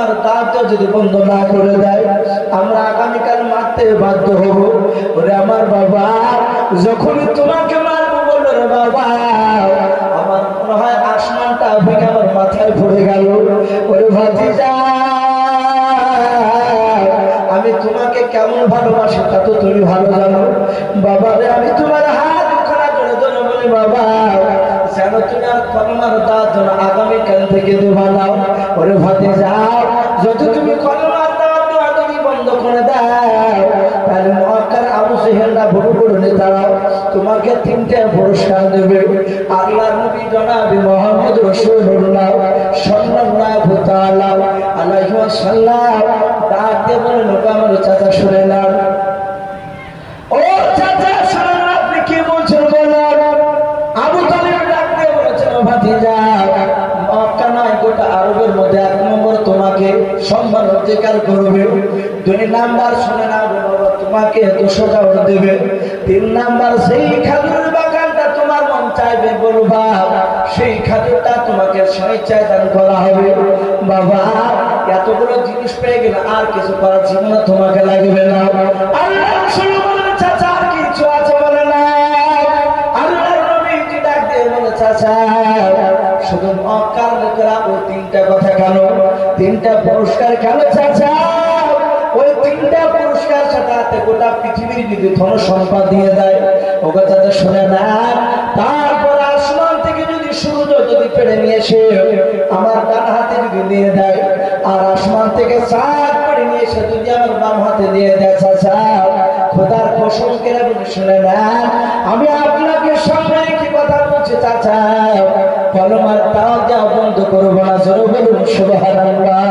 কলমার দাঁত যদি বন্ধ না করে দেয়, আমরা আগামীকাল মারতে বাধ্য হব। ওরে আমার বাবা, যখনই তোমাকে মারবো বলল রে বাবা, আমার মনে হয় আসমানটা ভেঙে আমার মাথায় পড়ে গেল। ওরে ভাতিজা, আমি তোমাকে কেমন ভালোবাসি তা তো তুমি ভালো জানো। বাবা রে আমি তোমার হাত খাড়া করে দেবো বলে বাবা যেন তুমি আর কলমার দাঁত যেন আগামীকাল থেকে দেবা দাও। ওরে ভাতে যাও যদি তুমি কলমার দাঁত তুমি বন্ধ করে দাও। তাহলে মক্কার আবু সেহেলরা বড় বড় নেতারাও তোমাকে তিনটে পুরস্কার দেবে। আল্লাহ নবী জনাবি মোহাম্মদ রসুল্লাহ সাল্লাল্লাহু তাআলা আলাইহি ওয়াসাল্লাম। ডাক দিয়ে বলেন আমার চাচা শুনে নাও। অধিকার করবে। দুই নাম্বার শুনে না তোমাকে দুশো টাকা দেবে। তিন নাম্বার, সেই খাজুর বাগানটা তোমার মন চাইবে বলবা সেই খাজুরটা তোমাকে স্বেচ্ছায় দান করা হবে। বাবা, এতগুলো জিনিস পেয়ে গেলে আর কিছু করার জীবনে তোমাকে লাগবে না। শুধু মক্কার লোকেরা ওই তিনটা কথা কেন তিনটা পুরস্কার কেন চাচা? ওই তিনটা পুরস্কার সাথে গোটা পৃথিবীর যদি ধন সম্পদ দিয়ে দেয়। ও কথা তো শুনে না তারপর আসমান থেকে যদি সূর্য যদি পেড়ে নিয়ে এসে আমার ডান হাতে যদি নিয়ে দেয়, আর আসমান থেকে চাঁদ পেড়ে নিয়ে এসে যদি আমার বাম হাতে দিয়ে দেয় চাচা, খোদার কসম কেন শুনে না আমি আপনাকে সামনে কি কথা বলছি, চাচা। কলমার যাও বন্ধ করব না, জোরে বলুন, সুবহানাল্লাহ।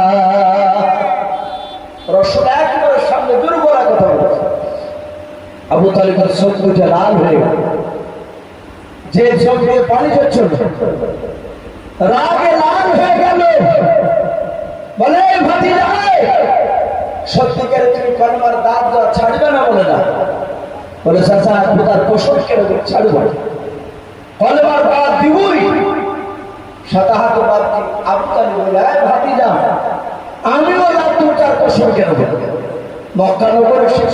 রসুল সামনে দুর্বলা কথা বলছে। আবু তালিবের চোখ দুটো লাল হয়ে যে চোখ দিয়ে পানি যাচ্ছিল রাগে লাল হয়ে গেল। বলে ভাতিজা, সত্যিকারে তুমি কলমার দাঁত দেওয়া ছাড়বে না বলে না। বলে, চাচা খোদার কসম কেন ছাড়বো কলমার দাঁত দিবই। আমিও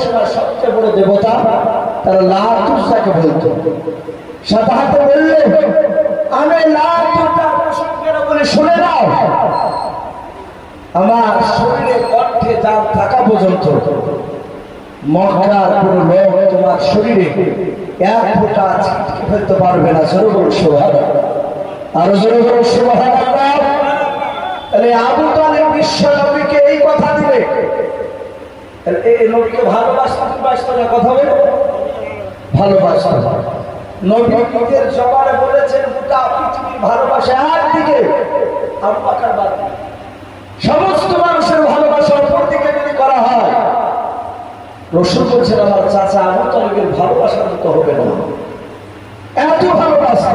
সময় সবচেয়ে বড় দেবতা তারা লাতুসাকে বলতো। সাধারণত বললে, আমি কেন বলে শুনে নাও। আমার শরীরে কণ্ঠে যার থাকা পর্যন্ত লোক তোমার শরীরে এক ফোঁটা ফেলতে পারবে না। সরোবর সোহান আরও তাহলে আবু তালেব বিশ্ব নবীকে এই কথা দিলে। এই নবীকে ভালোবাসতে বাসতে না কথা বলে ভালোবাসতে নবী নিজের জবানে বলেছেন, গোটা পৃথিবীর ভালোবাসা একদিকে, আবু বাদ সমস্ত মানুষের ভালোবাসা অপর দিকে যদি করা হয় রসুল বলছেন আমার চাচা, আবু তালেবের ভালোবাসার মতো হবে না। এত ভালোবাসা।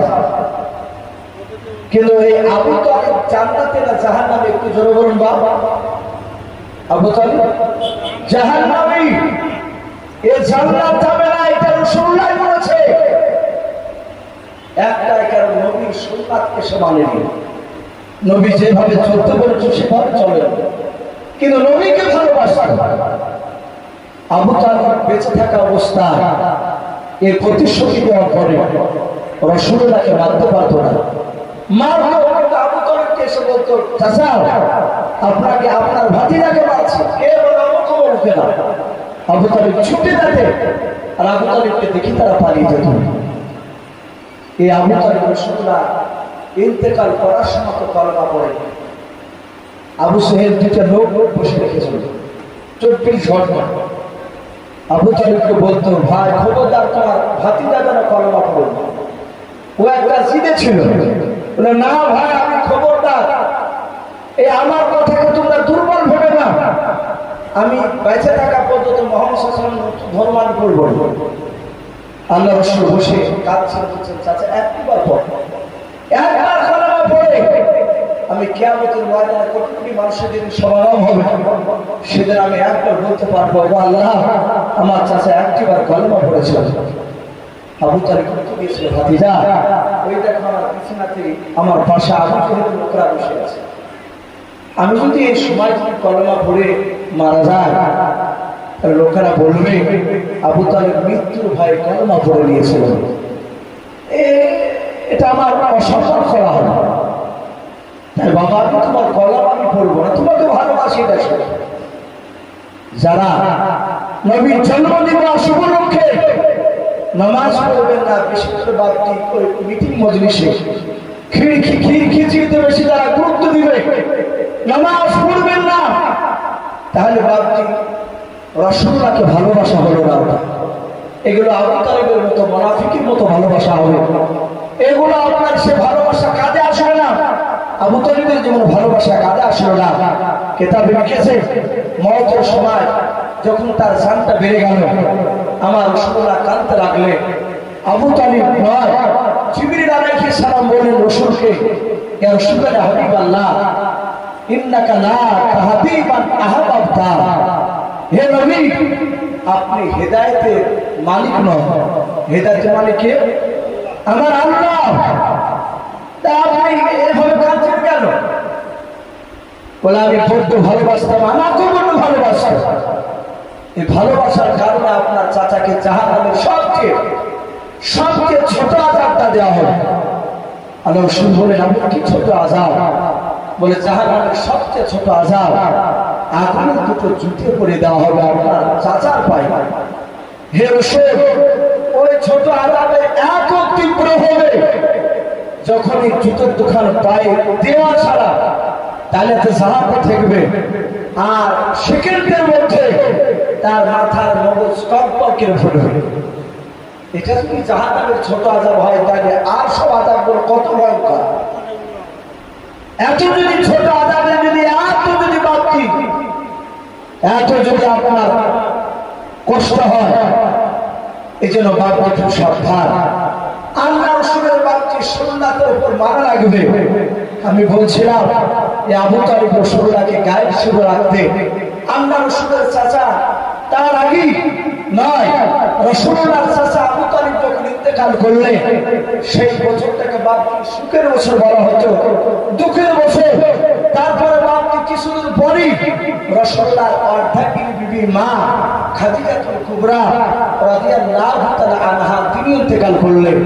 কিন্তু এই আবু তালিব জান্নাতে না জাহান নামে একটু জোরে বলুন বাবা আবু তালিব? জাহান নামে এ জান্নাত যাবে না, এটা রসুল্লাহ বলেছে। একটাই কারণ নবীর সুন্নাতকে সে মানেনি। নবী যেভাবে চলতে বলেছে সেভাবে চলে কিন্তু নবীকে ভালোবাসতে। আবু তালিব বেঁচে থাকা অবস্থায় এর প্রতিশ্রুতি দেওয়ার পরে রসুল্লাহকে মারতে পারতো না। মারতো কিন্তু আবু তালিবকে এসে বলতো, চাচা আপনাকে আপনার ভাতিজাকে মারছে কে বলে আমাকে বলবে না। আবু তালিব ছুটে যেতে আর আবু তালিবকে দেখি তারা পালিয়ে যেত। এই আবু তালিব রসুল্লাহ ইন্তেকাল করার সময় তো কলমা পড়ে। আবু সাহেব দুটা লোক বসে রেখেছিল। চব্বিশ ঘণ্টা আবু তালিবকে বলতো, ভাই, খবরদার তোমার ভাতিজা যেন কলমা পড়ে। ও একটা জিদে ছিল। বলে, না ভাই আমি খবরদার। এই আমার কথাকে তোমরা দুর্বল না। আমি বেঁচে থাকা পর্যন্ত ধর্মান আল্লাহ রসুল বসে কাঁদছেন একবার পর আমি ময়দানে মানুষের সমাগম হবে। সেদিন আমি একবার বলতে পারব "ও আল্লাহ আমার চাচা একটিবার কলমা পড়েছিল। আবু আমার আমার পাশে লোকরা বসে আছে। আমি যদি এই সময় যদি কলমা পড়ে মারা যায়, তাহলে লোকেরা বলবে, আবু তালেব মৃত্যুর ভয়ে কলমা পড়ে নিয়েছিল। এটা আমার অসম্মান করা হবে তাই বাবা, আমি তোমার কলম আমি না, তোমাকে ভালোবাসি এটা। যারা নবীর নামাজ পড়বেন না বিশেষ বাপটি ওই মিটিং মজলিসে। খিড়কি খির খিচিতে বেশি যারা গুরুত্ব দিবে। নামাজ পড়বেন না। তাহলে বাপটি রসগোল্লাকে ভালোবাসা হলো না। এগুলো আবু তালেবের মতো মনাফিকের মতো ভালোবাসা হবে। এগুলো আপনার সে ভালোবাসা কাজে আসবে না। আবু তালেবের যেমন ভালোবাসা কাজে আসলো না। কেতাবে লিখেছে মহতের সময় যখন তার জানটা বেড়ে গেল, আমার রসগোল্লা কানতে লাগলে, আবু তালিব নয় জিবরিল আলাইহিস সালাম বললেন রসুলকে মান হে আপনি হেদায়েতের মালিক নন। হেদায়েতের মালিক কে? আমার আল্লাহ। এভাবে কেন? বলে আমি ভালোবাসতাম বড্ড ভালোবাসতাম এই ভালোবাসার কারণে আপনার চাচাকে জাহান্নামের সবচেয়ে সবচেয়ে ছোট আজাবটা দেওয়া হবে। আল্লাহ রসুল বলেন আমি কি ছোট আজাব বলে, জাহান্নামের সবচেয়ে ছোট আজাব আগুনের দুটো জুতে করে দেওয়া হবে আপনার চাচার পায়ে। হে রসুল, ওই ছোট আজাবে এত তীব্র হবে। যখন এই জুতোর দোকান পায়ে দেওয়া ছাড়া, তাহলে তো জাহাজে থাকবে আর সেকেন্ডের মধ্যে তার মাথার মগজ ফুটবে এটা যদি ছোট আজাব হয়, তাহলে আর সব আজাবগুলো কত ভয়ঙ্কর। এত যদি ছোট আজাবে যদি এত যদি এত যদি আপনার কষ্ট হয় এই জন্য বাপকে খুব সাবধান মানা লাগবে। আমি বলছিলাম আবু তালিব রসুল্লাহকে গায়ে শুভ রাখতে আল্লাহ রসুলের চাচা তার আগে নয় রসুল্লাহর চাচা আবু তালিব যখন ইন্তেকাল করলে সেই বছরটাকে সুখের বছর বলা হতো। দুঃখের বছর। তারপরে কিছুদিন পরই রসুল্লাহর অর্ধাঙ্গিনী বিবি মা খাদিজাতুল কুবরা রাদিয়াল্লাহু তাআলা আনহা তিনি ইন্তেকাল করলেন।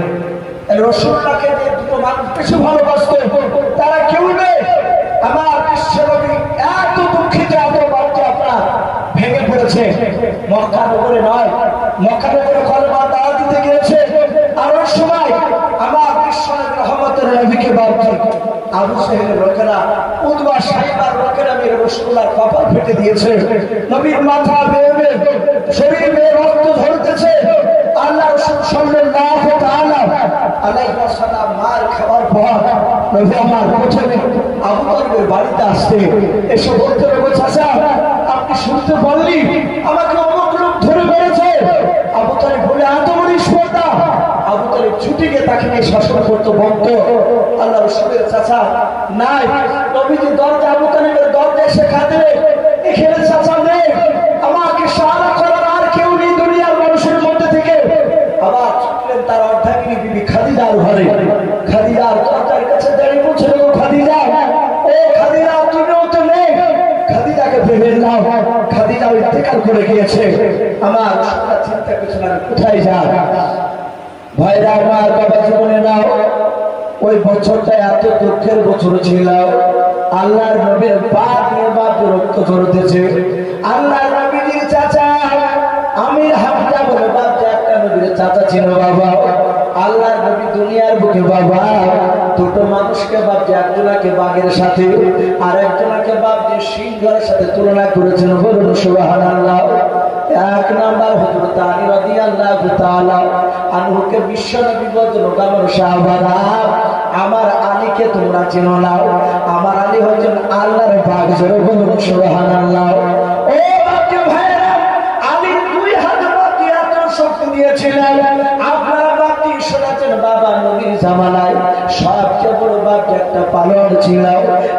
রসুল্লাহকে যে দুটো মানুষ বেশি ভালোবাসতো, তারা কেউ নেই। আমার বিশ্বনবী এত দুঃখিত, এত বাড়িতে আপনার ভেঙে পড়েছে। মক্কা নগরে নয় মক্কা নগরে কলমা দাওয়া দিতে গিয়েছে। আর সময় আমার বিশ্বনবী রহমতের নবীকে বাড়ছে আবু সাহেবের লোকেরা উদ্বা সাহেবার লোকেরা মেরে রসুল্লাহর কপাল ফেটে দিয়েছে। নবীর মাথা বেয়ে শরীর বেয়ে রক্ত ঝরতেছে। আল্লাহ রসুল ওয়াসাল্লাম মার খাওয়ার পর নবী আমার প্রথমে আবু বাড়িতে আসতে এসে বলতে হবে চাচা, আপনি শুনতে পারলি আমাকে অমুক লোক ধরে মেরেছে আবু তালেব বলে এত বড় স্পর্ধা আবু গিয়ে তাকে শাসন করতো বলতো আল্লাহ রসুলের চাচা নাই। নবীজি দরজা আবু তালেবের দরজা এসে কাঁদে। এখানে চাচা নেই। আমাকে সাহায্য করার আর কেউ নেই দুনিয়ার মানুষের মধ্যে থেকে। আবার ছুটলেন তার বিবি খাদিজার ঘরে। খাদিজার দরজার কাছে দাঁড়িয়ে বলছিল "ও খাদিজা ও খাদিজা, তুমিও তো নেই। খাদিজাকে ভেবে খাদিজা করে গিয়েছে। আমার চিন্তা করছে না কোথায় যাই? ভাইরা আমার বাবা জীবনে নাও। ওই বছরটা এত দুঃখের বছর ছিল। আল্লাহর নবীর বাপ নিয়ে বাপ রক্ত ঝরতেছে। আল্লাহর নবীর চাচা আমির হামজা বলে বাপ একটা নবীর চাচা ছিল বাবা। আল্লাহর নবী দুনিয়ার বুকে বাবা, দুটো মানুষকে বাপ যে একজনাকে বাঘের সাথে, আর একজনাকে বাপ যে সিংহের সাথে তুলনা করেছেন বলুন আল্লাহ এক নাম্বার হজরত আলী রাদিয়াল্লাহু তাআলা আনহুকে বিশ্ব নবী বদল গামর সাহাবারা আমার আলীকে তোমরা চেনো না। আমার আলী হচ্ছেন আল্লাহর বাগ জোরে বলুন, সুবহানাল্লাহ। ও ভাইরা আলী দুই হাত বাকি শক্তি আপনারা বাকি বাবা নবীর জামানায়। সবচেয়ে বড় বাকি একটা ছিল।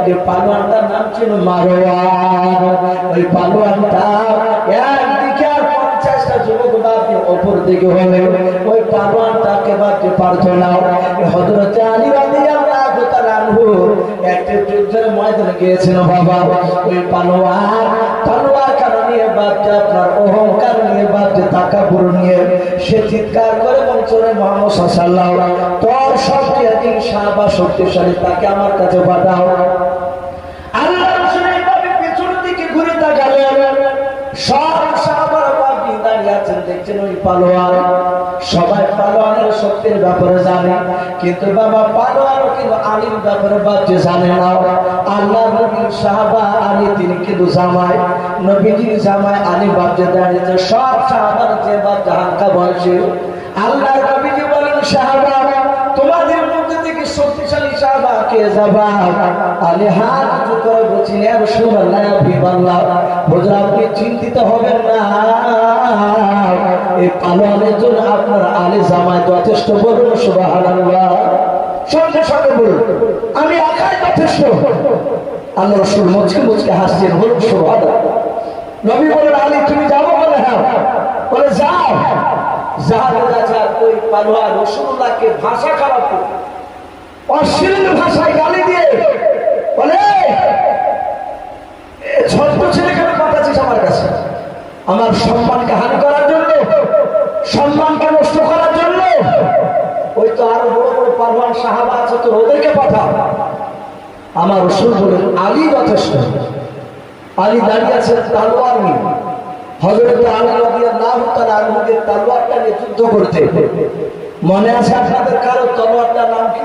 যে পালোয়ানটার নাম ছিল মারোয়ান ওই পালোয়ানটা যুবক অপর দিকে হলে ওই পালোয়ানটাকে বাপকে পারতো না। হজরতে আলী রাদিয়াল্লাহু তাআলা আনহু যুদ্ধের ময়দানে গিয়েছিল বাবা। ওই পালোয়ার পালোয়ার কারণ বাপতে আপনার অহংকার নিয়ে নিয়ে সে চিৎকার করে বলছে মোহাম্মদ সাল্লাহ তোর সবচেয়ে সাহাবা শক্তিশালী, তাকে আমার কাছে পাঠাও আল্লাহ রাসূল এইভাবে পেছনের দিকে ঘুরে তাকালেন সব সাহাবারা পাপি দাঁড়িয়ে আছেন দেখছেন ওই পালোয়ান? সবাই পালোয়ানের শক্তির ব্যাপারে জানে, কিন্তু বাবা পালোয়ানও কিন্তু আলীর ব্যাপারে বাচ্চা জানে না। আল্লাহ নবীর সাহাবা আলী, তিনি কিন্তু জামাই, নবীজির জামাই আলী বাচ্চা দাঁড়িয়েছে সব সাহাবার যে বাচ্চা হাঙ্কা বয়সে। আল্লাহ নবীজি বলেন, সাহাবা তোমাদের মধ্যে থেকে শক্তিশালী চিন্তিত হবেন না। এই পালোয়ানের জন্য আপনার আলী জামাই যথেষ্ট বলুন, সুবহানাল্লাহ। সঙ্গে সঙ্গে বলুন, আমি একাই যথেষ্ট। আল্লাহ রসুল মুচকে মুচকে হাসছেন, বলুন, সুবহানাল্লাহ। নবী বলেন আলী, তুমি যাব বলে হ্যাঁ বলে, যাও। যাচ্ছে আর ওই পালোয়ার রসুল্লাহকে ভাষা খারাপ করে অশ্লীল ভাষায় গালি দিয়ে বলে ছোট্ট ছেলে কেন পাঠাচ্ছিস আমার কাছে? আমার সম্মানকে হানি করার জন্য, সম্মানকে নষ্ট করার জন্য ওই তো আরও বড় বড় পারওয়ান সাহাবা আছে তো ওদেরকে পাঠা। আমার রসুল বলেন, আলী যথেষ্ট। আলী দাঁড়িয়ে আছে তালোয়ার নিয়ে। হজরত আলী রাদিয়াল্লাহু তাআলা আনহুকে তলোয়ারটা নিয়ে যুদ্ধ করতে। মনে আছে আপনাদের কারও তলোয়ারটার নাম কি?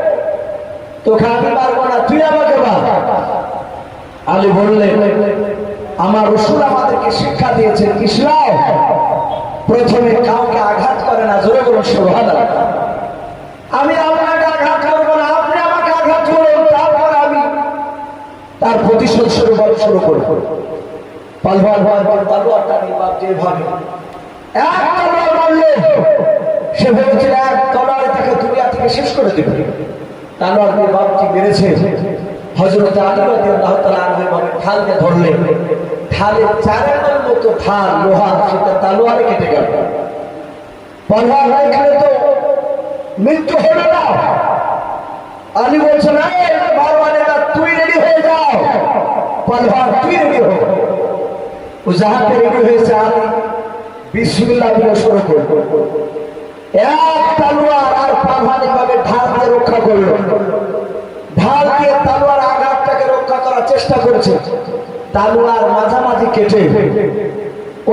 "এই, তোকে আমি পারব না তুই আমাকে আলী বললেন আমার রসুল আমাদেরকে শিক্ষা দিয়েছেন ইসলাম প্রথমে কাউকে আঘাত করে না জোরে বলুন সোভান আমি আপনাকে আঘাত করব না আপনি আমাকে আঘাত করুন তারপর আমি তার প্রতিশোধ শুরু করা শুরু করব। পালভার এক মারলে সে ভেবেছিল এক তলোয়ারে তাকে দুনিয়া থেকে শেষ করে দেবে। তালোয়ার দিয়ে বাপটি বেড়েছে হজরত আলী রাদিয়াল্লাহু তাআলা আনহু ভাবে ঢাল দিয়ে ধরলেন ঢালে চারের মতো ঢাল, লোহা, সেটা তালোয়ারে কেটে গেল। ভাই এখানে তো মৃত্যু হলো না। আলী বলছেন "এই মারওয়ানেরা তুই রেডি হয়ে যাও। পালভার তুই রেডি হো ও যাহাতে রেডি হয়েছে, আলী বিসমিল্লাহ বলে শুরু করল। এক তালোয়ার আর পালভান এভাবে ঢাল দিয়ে রক্ষা করল ঢাল দিয়ে তালোয়ার আঘাতটাকে রক্ষা করার চেষ্টা করেছে। তালোয়ার মাঝামাঝি কেটে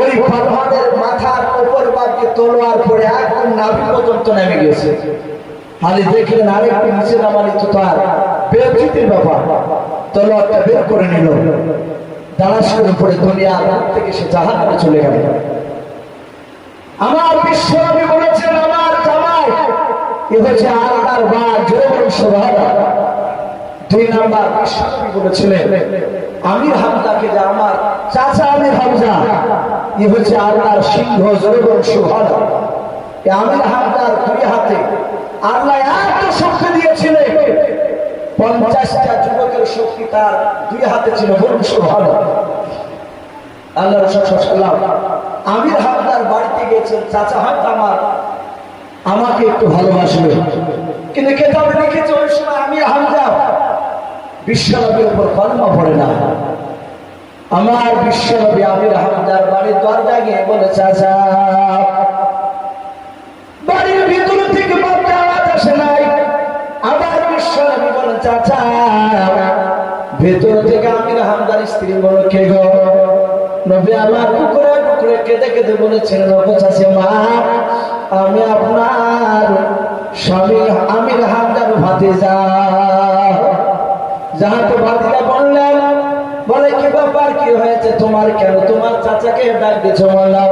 ওই পালভানের মাথার উপর বাদকে তলোয়ার পড়ে একদম নাভি পর্যন্ত নেমে গেছে আলী দেখলেন আরেকটু নিচে নামালি তো তার বেচিতির ব্যাপার। তলোয়ারটা বের করে নিল। দাঁড়াস করে পড়ে দুনিয়ার রাত থেকে সে জাহান্নামে চলে গেল। আমার বিশ্বনবী বলেছেন, আমার জামাই, এ হচ্ছে আল্লাহর বা জোর সভারা দুই নাম্বার বিশ্বনবী বলেছিলেন, আমির হামজাকে যে আমার চাচা আমির হামজা এ হচ্ছে আল্লাহর সিংহ সুভারা এ আমির হামজার দুই হাতে আল্লাহ এত শক্তি দিয়েছিলেন, পঞ্চাশটা যুবকের শক্তি দুই হাতে ছিল বলুন রসুল্লাহ আমির হামদার বাড়িতে গেছেন চাচা হয়তো আমার, আমাকে একটু ভালোবাসবে। কিন্তু কেতাবে লিখেছে, ওই সময় আমির হামজা বিশ্বনবীর উপর কলমা পড়ে না। আমার বিশ্বনবী আমির হামদার বাড়ির দরজা গিয়ে বলে, চাচা, বাড়ির ভিতর থেকে আওয়াজ আসে নাই। আবার বিশ্বনবী বলে, চাচা, ভেতর থেকে আমির হামদার স্ত্রী বলো, কে গো? নবী আমার টুকরে টুকরে কেঁদে কেঁদে বলেছেন নবী চাচে মা, আমি আপনার স্বামী আমির হামদার ভাতে যা যাহাতে ভাতিজা বললেন, বলে, কি ব্যাপার? কি হয়েছে? তোমার কেন? তোমার চাচাকে ডাক দিয়েছ বললাম।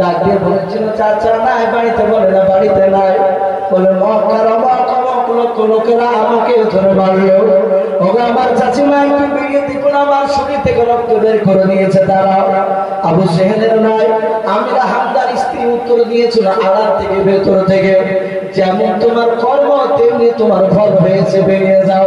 ডাক দিয়ে বলেছিল, চাচা নাই, বাড়িতে বলে না, বাড়িতে নাই। বলে, মক্কার অবাক অবাক লক্ষ লোকেরা আমাকে ধরে মারলো। ওগো, আমার চাচিমা একটু বেরিয়ে দেখুন আমার শরীর থেকে রক্ত বের করে দিয়েছে তারা। আবু সেহেলের নয় আমিরা হামদার স্ত্রী উত্তর দিয়েছিল, আড়াল থেকে, ভেতর থেকে। যেমন তোমার কর্ম, তেমনি তোমার ফল হয়েছে বেরিয়ে যাও।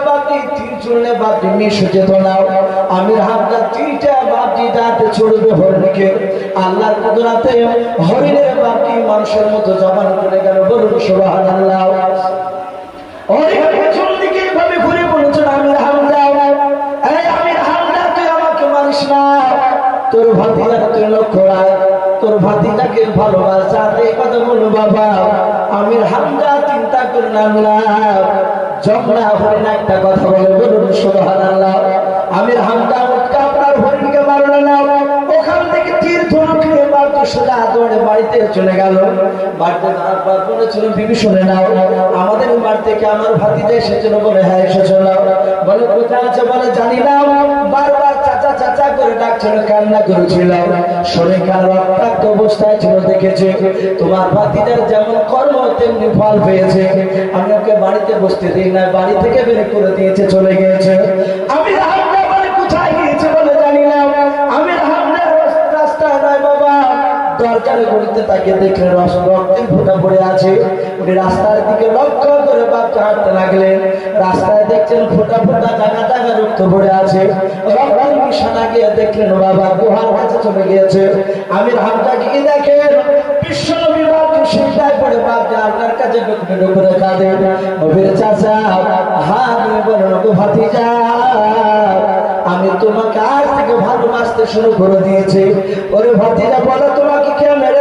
বাপি তীর চুললে বাপি মিশে যেত না আমির হামজার তীরটা বাপজি দাঁতে ছড়বে হরিণকে। আল্লাহর কুদরাতে হরিণের বাপটি মানুষের মতো জবান করে গেল। বলুন ঘুরে বলেছেন আমির তোর তোর বাবা। আমির হামজা চিন্তা করে নামলাম একটা কথা বলে, বলুন, সুবহানাল্লাহ। আমির হামদা মুক্তা আপনার মারল না। ওখান থেকে তীর মারতো সোজা বাড়িতে চলে গেল। বাড়িতে যাওয়ার পর বলেছিল, বিবি, শুনে নাও, আমাদের বাড়ি থেকে আমার ভাতিজা এসেছিল বলে হ্যাঁ এসেছিল। বলে, কোথায় আছে বলে জানি না। বারবার চাচা করে ডাকছিল, কান্না করেছিল। শরীর রক্তাক্ত অবস্থায় ছিল, দেখেছে তোমার ভাতিজার যেমন কর্ম, তেমনি ফল পেয়েছে। আমি ওকে বাড়িতে বসতে দিই না বাড়ি থেকে বের করে দিয়েছে, চলে গিয়েছে। আমি রামদা বলে কোথায় গিয়েছে বলে জানি না আমি রামদা রাস্তায় নয় বাবা দরকারে গড়িতে তাকে দেখলে রস রক্তের ফোঁটা পড়ে আছে। উনি রাস্তার দিকে লক্ষ্য করে বাপকে হাঁটতে লাগলেন। রাস্তায় দেখছেন ফোঁটা ফোঁটা জায়গা জায়গা রক্ত পড়ে আছে। রক্তের বিছানা গিয়ে দেখলেন বাবা গুহার কাছে চলে গিয়েছে। আমির হামটা গিয়ে দেখেন? বিশ্বনবী বাপকে সিদ্ধায় পড়ে বাপকে আপনার কাছে ডুকরে ডুকরে কাঁদে। নবীর চাচা হা দিয়ে বলেন ভাতিজা, আমি তোমাকে আজ থেকে ভালোবাসতে শুরু করে দিয়েছি। ওরে ভাতিজা, বলো তোমাকে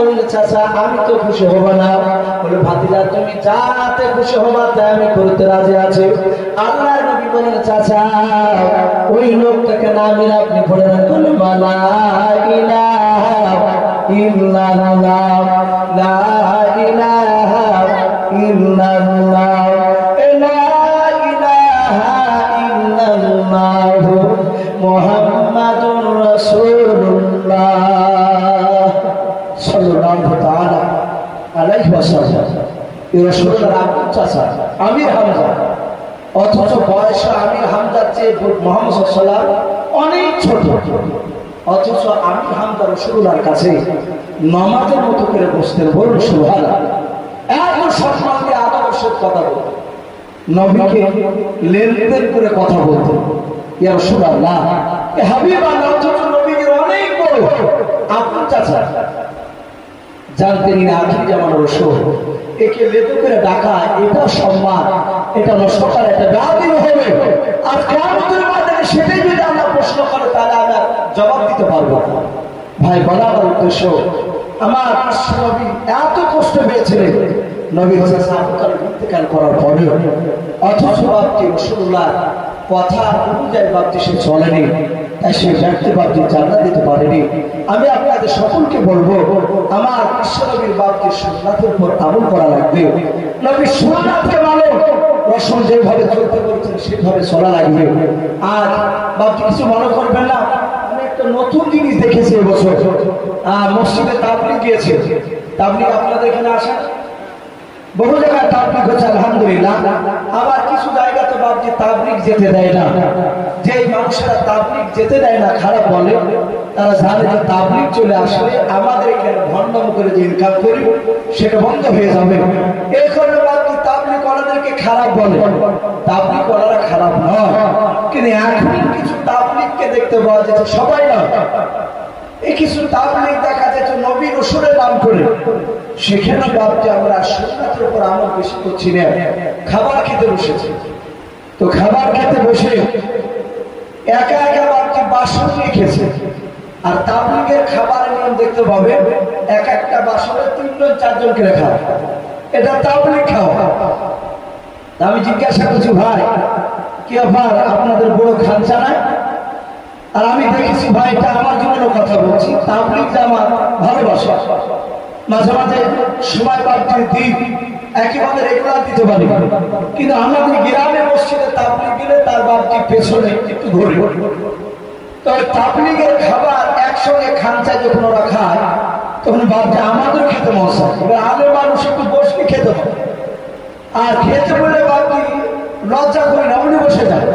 বললে, চাচা, আমি তো খুশি হব না। বলে, ভাতিজা, তুমি যাতে খুশি হবা, তাই আমি করতে রাজি আছি। আল্লাহর নবী বললেন, চাচা, ওই লোকটাকে নামিয়ে আপনি পড়ে নেন বলে মালা রাসূলুল্লাহ। সাল্লাল্লাহু তাআলা আলাইহি ওয়াসাল্লাম। এই আব্দুল চাচা আমির হামজা। অথচ বয়সে আমির হামজার চেয়ে মোহাম্মদ সাল্লাল্লাহু অনেক ছোট। অথচ আমির হামজা রাসূলুল্লাহর কাছে নমাজের মতো করে বসতেন। বলুন, সুবহানাল্লাহ। এত সম্মান দিয়ে আদর্শের কথা বলতেন। নবীকে লেনদেন করে কথা বলতেন। ইয়া রাসূলুল্লাহ, এ হাবিব আল্লাহ নবীর অনেক বড়। আপনার চাচা জানতেন না আখির জামান রসুল। একে লেদু করে ডাকা, এটা সম্মান, এটা নষ্টকার একটা ব্যাধিও হবে। আর কেমন মাধ্যমে সেটাই যদি আমরা প্রশ্ন করে, তাহলে আমরা জবাব দিতে পারব। ভাই, বলা আমার উদ্দেশ্য, আমার নবী এত কষ্ট পেয়েছিলেন নবী সাহাবকার ইন্তেকাল করার পরে অথচ বাপটি রসুল্লাহ কথা অনুযায়ী বাপটি সে চলেনি তাই সে ব্যক্তি বাপটি জান্নাত দিতে পারেনি। আমি আপনাদের সকলকে বলব আমার বিশ্বনবীর বাপকে সুন্নাতের উপর আমল করা লাগবে। নবী মানো যেভাবে চলতে বলছেন সেভাবে চলা লাগবে। আর বাপটি কিছু মনে করবেন না আমি একটা নতুন জিনিস দেখেছি এবছর। আহ, মসজিদে তাবলিগ গিয়েছে। তাবলিগ আপনাদের এখানে আসেন বহু জায়গায় তাবলিগ হচ্ছে আলহামদুলিল্লাহ। আবার কিছু জায়গাতে বাপজি তাবলিগ যেতে দেয় না। যে মানুষেরা তাবলিগ যেতে দেয় না, খারাপ বলে, তারা জানে যে তাবলিগ চলে আসলে আমাদের এখানে ভণ্ডম করে যে ইনকাম করি, সেটা বন্ধ হয়ে যাবে। এই বাপজি তাবলিগ ওনাদেরকে খারাপ বলে। তাবলিগ ওনারা খারাপ নয়। কিন্তু এখন কিছু তাবলিগকে দেখতে পাওয়া যাচ্ছে, সবাই এই কিছু তাবলিগ দেখা যাচ্ছে নবী রসুলের নাম করে। সেখানে ভাবছি আমরা উপর আমল বেশি করছি না। খাবার খেতে বসেছি। তো খাবার খেতে বসে একা একা ভাবছি বাসন খেয়েছে আর তাবলিগের খাবার নিয়ম দেখতে পাবে, এক একটা বাসনে তিনজন, চারজনকে রেখা। এটা তাবলিগ খাওয়া। আমি জিজ্ঞাসা করছি, ভাই, কি ব্যাপার আপনাদের বড় খানচা নাই? আর আমি দেখেছি, ভাই, এটা আমার জীবনের কথা বলছি। তাবলিগটা আমার ভালোবাসা। মাঝে মাঝে সময় দিয়ে দিই। একেবারে রেগুলার দিতে পারি। কিন্তু আমাদের গ্রামে মসজিদে তাবলিগ গেলে তার বাপটি পেছনে একটু ঘুরে তবে তাবলিগের খাবার একসঙ্গে খানচা যখন ওরা খায়, তখন ভাবছে আমাদের খেতে মশা এবার আগের মানুষ একটু বসকে খেতে হবে আর খেতে বলে বাকি লজ্জা করি না, উনি বসে যায়।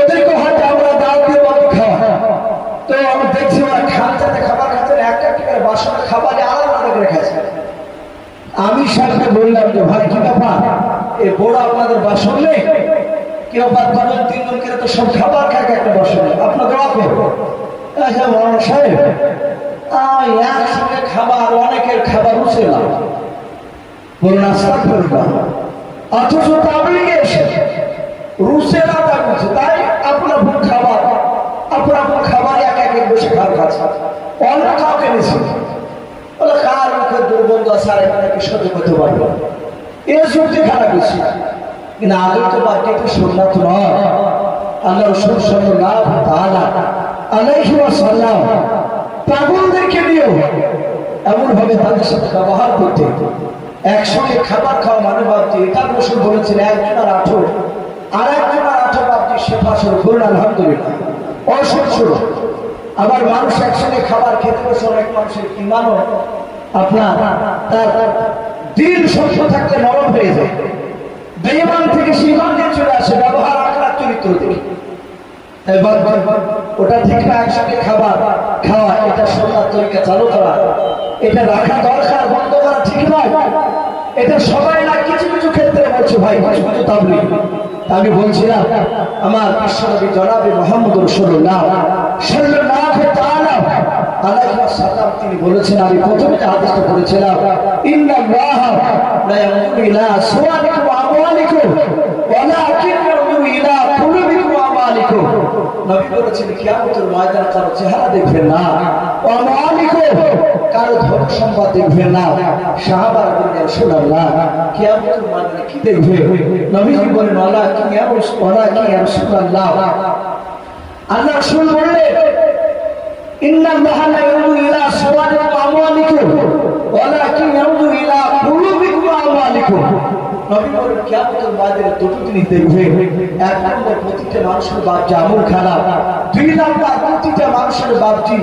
ওদেরকে হয়তো আমরা দাও দিয়ে বাকি খাওয়া তো আমি দেখছি ওরা খানচাতে খাবার খাচ্ছে একটা একটা করে বাসনে খাবার আলাদা করে খাচ্ছে। আমি সাথে বললাম যে, ভাই, কি ব্যাপার? এ বড় আপনাদের বাসন নেই কি ব্যাপার দুজন তিনজন করে তো সব খাবার খায়, একটা বাসনে। আপনার দোয়া করব আচ্ছা মৌলানা সাহেব একসঙ্গে খাবার, অনেকের খাবার উঠেলাম বলুন আস্তা করলাম অথচ তাবলিগে এসে রুসে না তা করছে তাই আপনার ভুল খাবার, আপনার ভুল খাবার এক এক বসে খাবার খাচ্ছে অন্য কাউকে নিছে। বলে, কার মুখে দুর্গন্ধ আছে আর এখানে কি সহ্য করতে পারব এ সত্যি খারাপ হয়েছে কিন্তু আগে তো বাকি তো সুন্নাত নয়? আল্লাহ রসুল সাল্লাল্লাহু তাআলা আলাইহি ওয়াসাল্লাম পাগলদেরকে নিয়েও এমন ভাবে তাদের সাথে ব্যবহার করতে একসঙ্গে খাবার খাওয়া মানে ভাবছি এটা রসুল বলেছেন একজন আর আঠো। আর একজন আর আঠো ভাবছি সেবা শুরু করুন, আলহামদুলিল্লাহ। অসুখ আবার মানুষ একসঙ্গে খাবার খেতে বসে অনেক মানুষের ইমানও আপনার তার দিন সহ্য থাকতে নরম হয়ে যায়। বেইমান থেকে সীমান্তে চলে আসে, ব্যবহার আখড়ার চরিত্র দেখে এটা বন্ধ করা ঠিক নয়। এটা সবাই না, কিছু কিছু ক্ষেত্রে বলছে, ভাই আমি বলছিলাম, আমার জনাবে মোহাম্মদ রসুল্লাহ আলাইহি ওয়াসাল্লাম তিনি বলেছেন, আমি প্রথমে যে হাদিসটা লা ইয়ানজুরু ইলা সুওয়ারিকুম ওয়া আমওয়ালিকুম ওয়ালাকিন ইয়ানজুরু ইলা কুলুবিকুম ওয়া আমালিকুম নবী কারও চেহারা দেখবেন না, ওয়া আমালিকুম কারও ধন সম্পদ দেখবেন না। সাহাবারা বললেন, রাসূলুল্লাহ, কিয়ামতের কি দেখবে? নবীজি বলেন কি ইয়া আল্লাহ রাসূল إن الله لا ينظر إلى صوركم وأموالكم ولكن ينظر إلى قلوبكم وأموالكم নবী বলেন কিয়ামতের ময়দানে দুটো জিনিস দেখবে এক নম্বর প্রতিটা মানুষের বাপজি আমল খারাপ দুই নম্বর প্রতিটা মানুষের বাপজি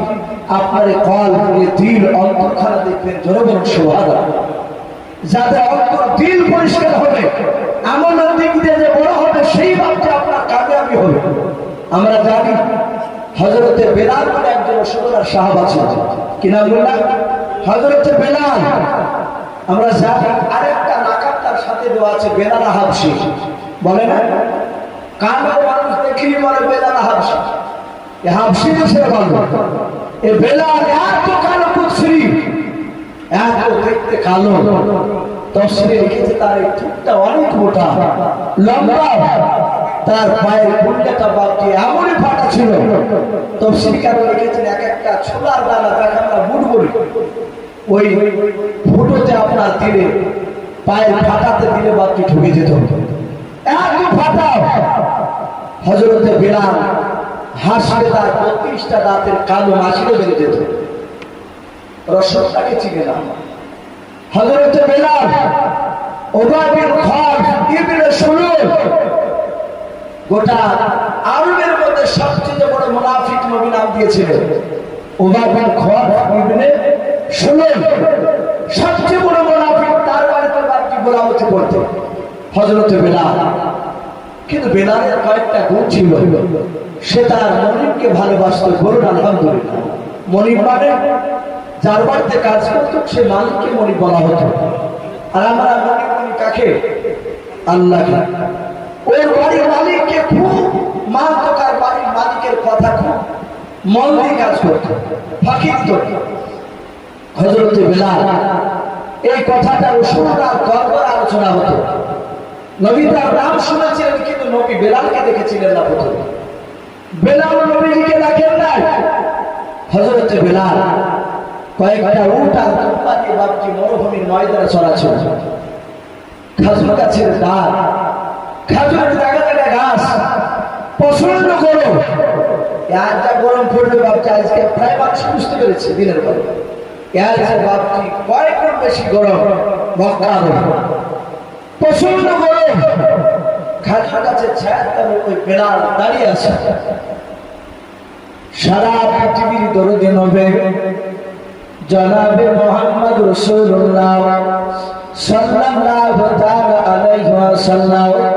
আপনার এই কল এ দিল অন্তর খারাপ দেখবেন জনগণ সোহাদা যাদের অন্তর দিল পরিষ্কার হবে আমলের দিক দিয়ে যে বড় হবে সেই বাপজি আপনার কামিয়াবি হবে আমরা জানি হজরতে বেলাল বলে একজন রসগোল্লার সাহাবা ছিল কি নাম বললাম হজরতে বেলাল। আমরা জানি আরেকটা নাকাব তার সাথে দেওয়া আছে, বেলাল হাবসি বলে না? কালো মানুষ দেখিনি বলে বেলাল হাবসি এ হাবসি দেশের বলব এ বেলাল এত কালো কুৎসরি এত দেখতে কালো। তফসিলে লিখেছে তার এই অনেক মোটা, লম্বা। তার পায়ের কুন্ডাটা বাপটি এমনই ফাটা ছিল। তফসিলকার লিখেছেন এক একটা ছোলার দানা যাকে আমরা বুট বলি। ওই ফুটোতে আপনার দিলে, পায়ের ফাটাতে দিলে বাপটি ঢুকে যেত। এত ফাটা! হজরতে বেলাল হাসলে তার বত্রিশটা দাঁতের কালো মাছিরে বেড়ে যেত রসদটাকে চিনে না। হজরতে বেলাল ওবায় বিন খাল ইবনে সুলুল গোটা আরবের মধ্যে সবচেয়ে বড় মুনাফিক নবী নাম দিয়েছিলেন ওবায় বিন খাল ইবনে সুলুল সবচেয়ে বড় মুনাফিক তার বাড়িতে বাড়িতে গোলামতি করতে? হজরতে বেলাল। কিন্তু বেলালের কয়েকটা গুণ ছিল। সে তার মনিবকে ভালোবাসত, বলুন আলহামদুলিল্লাহ। মনিব মানে যার বাড়িতে কাজ করত, সে মালিককে মনিব বলা হতো। আর আমরা মনিব মনি কাকে? আল্লাহ ওর বাড়ির মালিককে খুব মানত তার বাড়ির মালিকের কথা খুব মন দিয়ে কাজ করতো ফাঁকির তো হজরত বিলাল, এই কথাটা রসুলরা দরবার আলোচনা হতো। নবী তার নাম শুনেছিলেন, কিন্তু নবী বেলালকে দেখেছিলেন না প্রথমে। বেলাল নবীজিকে দেখেন নাই। হজরত বেলাল কয়েকটা উট আর দুম্বাকে বাপকে মরুভূমির ময়দানে চড়াচ্ছিল খাজুর গাছের ডাল খাজুরের জায়গা জায়গায় গাছ প্রচণ্ড গরম আর যা গরম পড়বে বাপকে আজকে প্রায় মানুষ বুঝতে পেরেছে দিনের পরে এর বাপটি কয়েক গুণ বেশি গরম মক্কার প্রচণ্ড গরম খাজুর গাছের ছায়া তবে ওই বেড়াল দাঁড়িয়ে আছে। সারা পৃথিবীর দরদে নবে। জনাবে মোহাম্মদ রসুল্লাহ সাল্লাল্লাহু তাআলা আলাইহি ওয়াসাল্লাম।